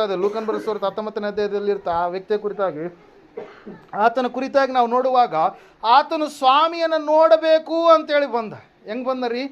ಅದೇ ಲೂಕನ್ ಬರೆಸೋರ್ತ ಹತ್ತೊಂಬತ್ತನೇ ಅಧ್ಯಾಯದಲ್ಲಿ ಇರ್ತಾ ಆ ವ್ಯಕ್ತಿಯ ಕುರಿತಾಗಿ ಆತನ ಕುರಿತಾಗಿ ನಾವು ನೋಡುವಾಗ ಆತನು ಸ್ವಾಮಿಯನ್ನು ನೋಡಬೇಕು ಅಂತೇಳಿ ಬಂದ. ಹೆಂಗ್ ಬಂದ ರೀ?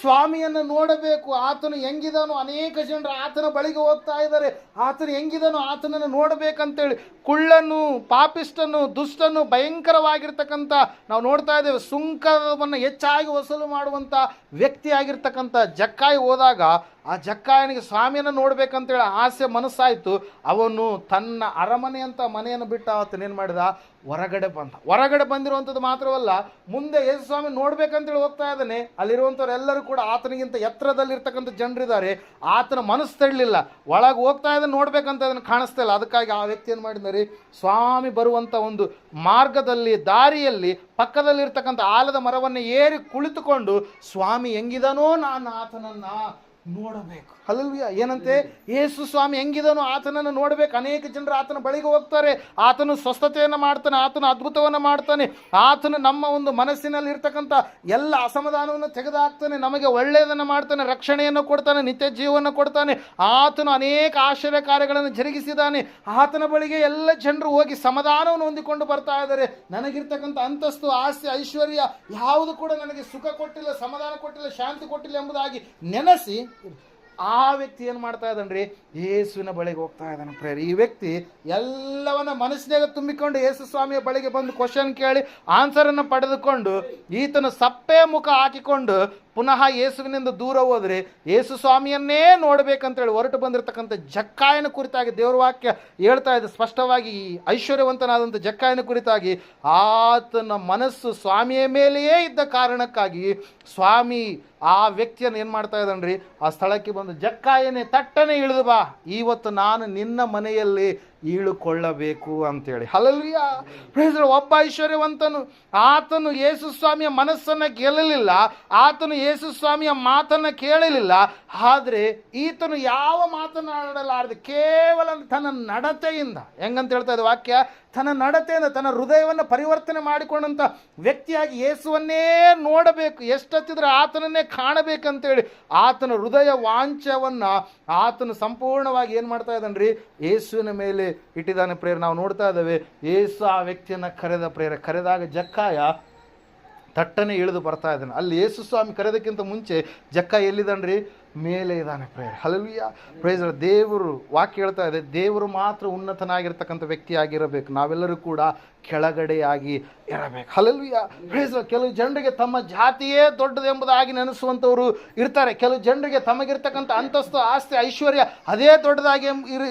ಸ್ವಾಮಿಯನ್ನು ನೋಡಬೇಕು. ಆತನು ಹೆಂಗಿದನು ಅನೇಕ ಜನರು ಆತನ ಬಳಿಗೆ ಹೋಗ್ತಾ ಇದ್ದಾರೆ. ಆತನು ಹೆಂಗಿದನು ಆತನನ್ನು ನೋಡಬೇಕಂತೇಳಿ ಕುಳ್ಳನ್ನು ಪಾಪಿಷ್ಟನ್ನು ದುಷ್ಟನ್ನು ಭಯಂಕರವಾಗಿರ್ತಕ್ಕಂಥ ನಾವು ನೋಡ್ತಾ ಇದ್ದೇವೆ, ಸುಂಕವನ್ನು ಹೆಚ್ಚಾಗಿ ವಸೂಲು ಮಾಡುವಂಥ ವ್ಯಕ್ತಿಯಾಗಿರ್ತಕ್ಕಂಥ ಜಕ್ಕಾಯಿ ಹೋದಾಗ ಆ ಜಕ್ಕಾಯನಿಗೆ ಸ್ವಾಮಿಯನ್ನು ನೋಡಬೇಕಂತೇಳಿ ಆಸೆ ಮನಸ್ಸಾಯಿತು. ಅವನು ತನ್ನ ಅರಮನೆ ಅಂತ ಮನೆಯನ್ನು ಬಿಟ್ಟು ಆತನೇನು ಮಾಡಿದ? ಹೊರಗಡೆ ಬಂದ. ಹೊರಗಡೆ ಬಂದಿರುವಂಥದ್ದು ಮಾತ್ರವಲ್ಲ, ಮುಂದೆ ಯೇಸು ಸ್ವಾಮಿ ನೋಡ್ಬೇಕಂತೇಳಿ ಹೋಗ್ತಾ ಇದ್ದಾನೆ. ಅಲ್ಲಿರುವಂಥವ್ರು ಕೂಡ ಆತನಿಗಿಂತ ಎತ್ತರದಲ್ಲಿರ್ತಕ್ಕಂಥ ಜನರಿದ್ದಾರೆ. ಆತನ ಮನಸ್ಸು ತಳ್ಳಿಲ್ಲ. ಒಳಗೆ ಹೋಗ್ತಾ ಇದನ್ನು ನೋಡ್ಬೇಕಂತ ಅದನ್ನು ಕಾಣಿಸ್ತಾ ಇಲ್ಲ. ಅದಕ್ಕಾಗಿ ಆ ವ್ಯಕ್ತಿ ಏನು ಮಾಡಿದ್ದಾರೆ ಸ್ವಾಮಿ ಬರುವಂಥ ಒಂದು ಮಾರ್ಗದಲ್ಲಿ, ದಾರಿಯಲ್ಲಿ, ಪಕ್ಕದಲ್ಲಿರ್ತಕ್ಕಂಥ ಆಲದ ಮರವನ್ನು ಏರಿ ಕುಳಿತುಕೊಂಡು, ಸ್ವಾಮಿ, ಹೆಂಗಿದಾನೋ ನಾನು ಆತನನ್ನ. ನೋಡಬೇಕು. ಅಲ್ಲಲ್ವಿಯ ಏನಂತೆ? ಯೇಸು ಸ್ವಾಮಿ ಹೆಂಗಿದನೋ ಆತನನ್ನು ನೋಡಬೇಕು. ಅನೇಕ ಜನರು ಆತನ ಬಳಿಗೆ ಹೋಗ್ತಾರೆ. ಆತನು ಸ್ವಸ್ಥತೆಯನ್ನು ಮಾಡ್ತಾನೆ, ಆತನ ಅದ್ಭುತವನ್ನು ಮಾಡ್ತಾನೆ. ಆತನು ನಮ್ಮ ಒಂದು ಮನಸ್ಸಿನಲ್ಲಿ ಇರ್ತಕ್ಕಂಥ ಎಲ್ಲ ಅಸಮಾಧಾನವನ್ನು ತೆಗೆದುಹಾಕ್ತಾನೆ ನಮಗೆ ಒಳ್ಳೆಯದನ್ನು ಮಾಡ್ತಾನೆ, ರಕ್ಷಣೆಯನ್ನು ಕೊಡ್ತಾನೆ, ನಿತ್ಯ ಜೀವವನ್ನು ಕೊಡ್ತಾನೆ. ಆತನು ಅನೇಕ ಆಶ್ಚರ್ಯ ಕಾರ್ಯಗಳನ್ನು ಜರುಗಿಸಿದ್ದಾನೆ. ಆತನ ಬಳಿಗೆ ಎಲ್ಲ ಜನರು ಹೋಗಿ ಸಮಾಧಾನವನ್ನು ಹೊಂದಿಕೊಂಡು ಬರ್ತಾ ಇದ್ದಾರೆ. ನನಗಿರ್ತಕ್ಕಂಥ ಅಂತಸ್ತು, ಆಸ್ತಿ, ಐಶ್ವರ್ಯ ಯಾವುದು ಕೂಡ ನನಗೆ ಸುಖ ಕೊಟ್ಟಿಲ್ಲ, ಸಮಾಧಾನ ಕೊಟ್ಟಿಲ್ಲ, ಶಾಂತಿ ಕೊಟ್ಟಿಲ್ಲ ಎಂಬುದಾಗಿ ನೆನೆಸಿ ಆ ವ್ಯಕ್ತಿ ಏನು ಮಾಡ್ತಾ ಇದ್ದಾನ್ರಿ? ಯೇಸುವಿನ ಬಳಿಗೆ ಹೋಗ್ತಾ ಇದ್ದಾನೆ ಪ್ರೇರ್ ಈ ವ್ಯಕ್ತಿ ಎಲ್ಲವನ್ನ ಮನಸ್ಸಿನಾಗ ತುಂಬಿಕೊಂಡು ಯೇಸು ಸ್ವಾಮಿಯ ಬಳಿಗೆ ಬಂದು ಕ್ವಶನ್ ಕೇಳಿ ಆನ್ಸರನ್ನು ಪಡೆದುಕೊಂಡು ಈತನ ಸಪ್ಪೆ ಮುಖ ಹಾಕಿಕೊಂಡು ಪುನಃ ಯೇಸುವಿನಿಂದ ದೂರ ಹೋದರೆ ಯೇಸು ಸ್ವಾಮಿಯನ್ನೇ ನೋಡಬೇಕಂತೇಳಿ ಹೊರಟು ಬಂದಿರತಕ್ಕಂಥ ಜಕ್ಕಾಯನ ಕುರಿತಾಗಿ ದೇವರ ವಾಕ್ಯ ಹೇಳ್ತಾ ಇದೆ. ಸ್ಪಷ್ಟವಾಗಿ ಈ ಐಶ್ವರ್ಯವಂತನಾದಂಥ ಜಕ್ಕಾಯನ ಕುರಿತಾಗಿ ಆತನ ಮನಸ್ಸು ಸ್ವಾಮಿಯ ಮೇಲೆಯೇ ಇದ್ದ ಕಾರಣಕ್ಕಾಗಿ ಸ್ವಾಮಿ ಆ ವ್ಯಕ್ತಿಯನ್ನು ಏನು ಮಾಡ್ತಾ ರೀ ಆ ಸ್ಥಳಕ್ಕೆ ಬಂದು ಜಕ್ಕಾಯನೇ ತಟ್ಟನೆ ಇಳಿದು ಬಾ. ಇವತ್ತು ನಾನು ನಿನ್ನ ಮನೆಯಲ್ಲಿ ಈಳುಕೊಳ್ಳಬೇಕು ಅಂತೇಳಿ. ಅಲ್ಲಲ್ಲಿಯ ಪ್ರೇಸರ್ ಒಬ್ಬ ಐಶ್ವರ್ಯವಂತನು, ಆತನು ಯೇಸು ಸ್ವಾಮಿಯ ಮನಸ್ಸನ್ನು ಗೆಲ್ಲಲಿಲ್ಲ ಆತನು ಯೇಸು ಸ್ವಾಮಿಯ ಮಾತನ್ನು ಕೇಳಲಿಲ್ಲ, ಆದರೆ ಈತನು ಯಾವ ಮಾತನಾಡಲಾರದು ಕೇವಲ ತನ್ನ ನಡತೆಯಿಂದ, ಹೆಂಗಂತ ಹೇಳ್ತಾ ಇದೆ ವಾಕ್ಯ, ತನ್ನ ನಡತೆಯಿಂದ, ತನ್ನ ಹೃದಯವನ್ನು ಪರಿವರ್ತನೆ ಮಾಡಿಕೊಂಡಂಥ ವ್ಯಕ್ತಿಯಾಗಿ ಯೇಸುವನ್ನೇ ನೋಡಬೇಕು, ಎಷ್ಟೊತ್ತಿದ್ರೆ ಆತನನ್ನೇ ಕಾಣಬೇಕಂತೇಳಿ ಆತನ ಹೃದಯ ವಾಂಚವನ್ನು ಆತನು ಸಂಪೂರ್ಣವಾಗಿ ಏನು ಮಾಡ್ತಾ ರೀ ಯೇಸುವಿನ ಮೇಲೆ ಇಟ್ಟಿದ್ದಾನೆ ಪ್ರೇರ ನಾವು ನೋಡ್ತಾ ಇದ್ದೇವೆ, ಏಸು ಆ ವ್ಯಕ್ತಿಯನ್ನು ಕರೆದ ಪ್ರೇರ ಕರೆದಾಗ ಜಕ್ಕಾಯ ತಟ್ಟನೆ ಇಳಿದು ಬರ್ತಾ ಇದ್ದಾನೆ. ಅಲ್ಲಿ ಯೇಸು ಸ್ವಾಮಿ ಕರೆದಕ್ಕಿಂತ ಮುಂಚೆ ಜಕ್ಕ ಎಲ್ಲಿದ್ದಾನ್ರಿ? ಮೇಲೆ ಇದ್ದಾನೆ ಪ್ರೇಯರ್. ಹಲವಿಯ ಪ್ರೇಜರ ದೇವರು ವಾಕ್ಯ ಹೇಳ್ತಾ ಇದೆ. ದೇವರು ಮಾತ್ರ ಉನ್ನತನಾಗಿರ್ತಕ್ಕಂಥ ವ್ಯಕ್ತಿಯಾಗಿರಬೇಕು ನಾವೆಲ್ಲರೂ ಕೂಡ ಕೆಳಗಡೆಯಾಗಿ ಇರಬೇಕು. ಹಲಲ್ವಿಯ ಪ್ರೇಜರ ಕೆಲವು ಜನರಿಗೆ ತಮ್ಮ ಜಾತಿಯೇ ದೊಡ್ಡದು ಎಂಬುದಾಗಿ ನೆನೆಸುವಂಥವ್ರು ಇರ್ತಾರೆ. ಕೆಲವು ಜನರಿಗೆ ತಮಗಿರ್ತಕ್ಕಂಥ ಅಂತಸ್ತು, ಆಸ್ತಿ, ಐಶ್ವರ್ಯ ಅದೇ ದೊಡ್ಡದಾಗಿ ಇರು